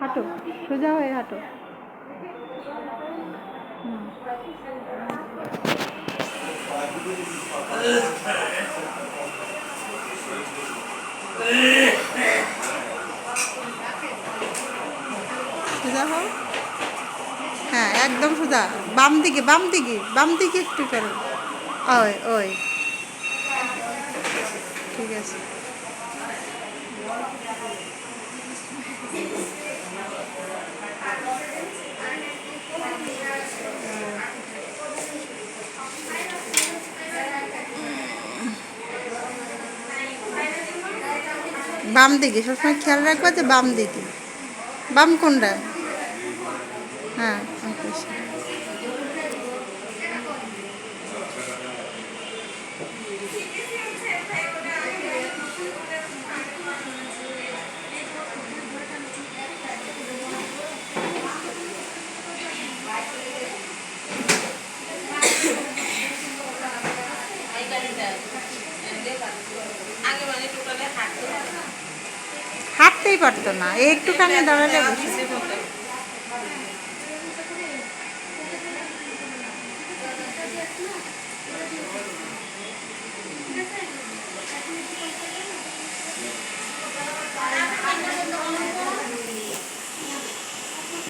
হাঁটো, সোজা হয়ে হাঁটো। সোজা হও। হ্যাঁ একদম সোজা। বাম দিকে বাম দিকে বাম দিকে একটু করো ওই ওই। ঠিক আছে। বাম দিকে সবসময় খেয়াল রাখবা যে বাম দিকে। বাম কোনটা? হ্যাঁ ওকে, সে- বসতেই পারতো না। একটুখানি দাঁড়ালে বসে